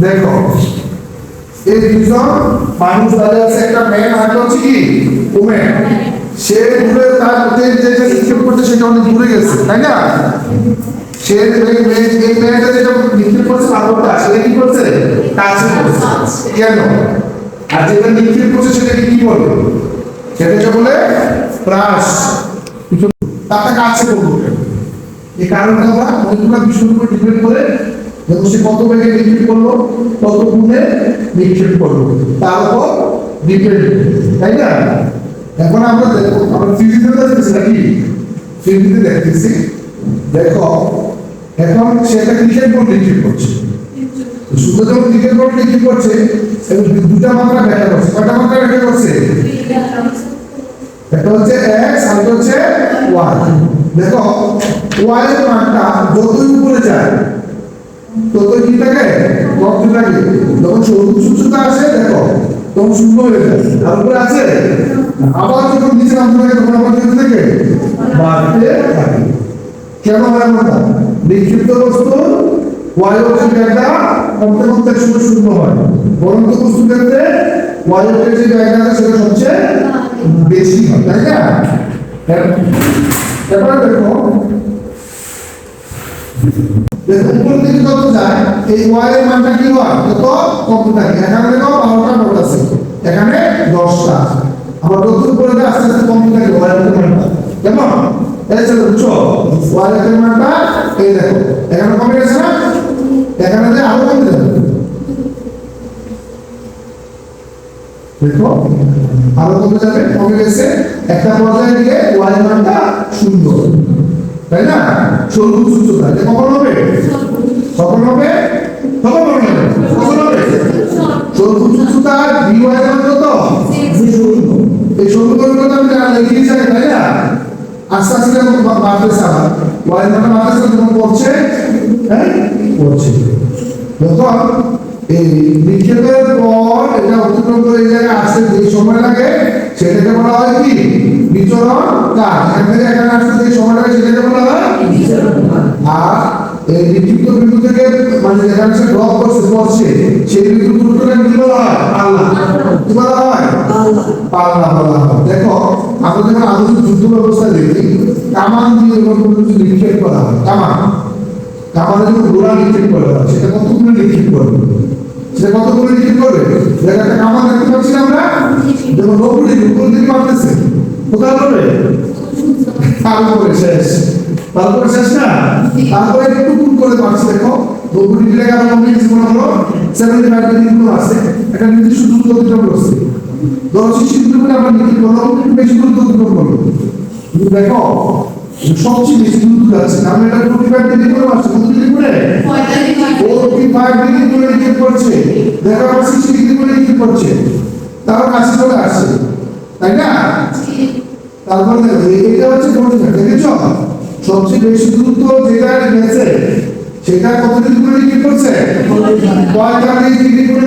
দেখো, এই দুজন মানুষ দাঁড়িয়ে আছে একটা মেয়ে আর হচ্ছে কি? উমেন সে দূরে তার যে যে নিক্ষেপ করছে, সেটা অনেক দূরে গেছে, তাই না? সে এই মেয়ে- এই মেয়েটা যেটা নিক্ষেপ করছে পাথরটা সেটা কি করছে? কাছে করছে। কেন? আর যেটা নিক্ষেপ করছে সেটাকে কি বলে? সেটাকে বলে প্রাস তারটা কাছে করব। এই কারণটা আমরা অনেকগুলো বিষয়ের উপর ডিপেন্ড করে যেমন সে কত বেগে নিক্ষেপ করল? কত গুণে নিক্ষেপ করল? তার উপর ডিপেন্ড তাই না? এখন আমরা দেখো, আমরা ফিজিতে দেখতেছি নাকি? ফিজিতে দেখতেছি। দেখো, এখন সেটা কিসের উপর নিক্ষেপ করছে? শুধু যখন নিক্ষেপ করে নিক্ষেপ করছে। এবং দুটা মাত্রা ব্যাখ্যা করছে। কটা মাত্রা ব্যাখ্যা করছে? একটা হচ্ছে x আর হচ্ছে y দেখো, y এর মানটা যতই উপরে যায় ততই কি থাকে কমতে থাকে যখন উচ্চতা আসে দেখো তখন শূন্য হয়ে যায় আর আছে আবার যখন নিচে নামতে থাকে তখন আবার যেতে থাকে বাড়তে থাকে কেন হয় এমনটা বিক্ষিপ্ত বস্তু বায়ু জায়গা কমতে কমতে শূন্য শূন্য হয় বরন্ত বস্তু ক্ষেত্রে বায়ু যে জায়গা আছে সেটা সবচেয়ে বেশি হয় তাই না দেখো দেখো উপর দিকে যায় এই ওয়াই মানটা কি হয় তত কম থাকে এখানে দেখো বারোটা নোট আছে এখানে দশটা আবার যত উপরে যায় আস্তে আস্তে কম থাকে ওয়াই মানটা কেমন এই ওয়াই এর মানটা এই দেখো এখানে কমে গেছে না এখানে যে আরও কমে যাবে দেখো আরও কমে যাবে কমে গেছে একটা পর্যায়ে গিয়ে ওয়াই মানটা শূন্য তাই না কখন হবে কখন আস্তে আস্তে বাড়তেছে আবার এর বাড়তেছে যখন পড়ছে হ্যাঁ? পড়ছে। যখন এই নিক্ষেপের পর এটা অতিক্রম করে এই জায়গায় আসতে যে সময় লাগে সেটাকে বলা হয় কি? বিচরণ কাজ। এখান থেকে এখানে আসতে যে সময় লাগে সেটাকে বলা হয় আর এই বিক্ষিপ্ত বিন্দু থেকে মানে যেখানে সে ড্রপ করছে পড়ছে সেই বিন্দু দূরত্বটা কি বলা হয়? পাল্লা। কি বলা হয়? পাল্লা বলা হয়। দেখো যখন আধুনিক যুদ্ধ ব্যবস্থা দেখি, কামান দিয়ে যখন কোনো কিছু নিক্ষেপ করা হয়। কামান? কামানে যখন গোলা নিক্ষেপ করা হয়। সেটা কতগুলো নিক্ষেপ করবে সেটা কতগুলো নিক্ষেপ করবে দেখো, একটা কামান দেখতে পাচ্ছি আমরা। দেখো নৌকুড়ি উপর দিকে মারতেছে কোথায় করবে তারপরে শেষ। তারপরে শেষ না? তারপরে একটু টুক করে পাচ্ছে দেখো। নব্বই ডিগ্রি আরও মনে হলো সেভেন্টি ফাইভ আছে। একটা নির্দিষ্ট দূরত্ব অতিক্রম করছে। দশ শিশু দূরত্ব আমরা নিক্ষেপ করলাম বেশি করল কিন্তু দেখো সবচেয়ে বেশি করে করে? করে করে চলে আসছে। তাই না? তারপর দেখো এটা দেখেছ? সবচেয়ে বেশি দ্রুত যেটা সেটা কত করে নিক্ষেপ করছে? পঁয়তাল্লিশ ডিগ্রি করে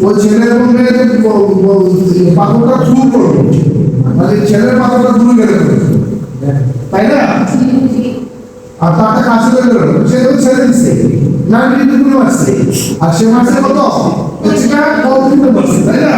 ওই ছেলে এবং মেয়ে যে ব- ব- পাথরটা থ্রু করল মানে ছেলের পাথরটা থ্রু গেলে তাই না? আর তারটা কাছে করে গেল সে তো দিচ্ছে না কিন্তু আর সে মারছে কত? তাই না?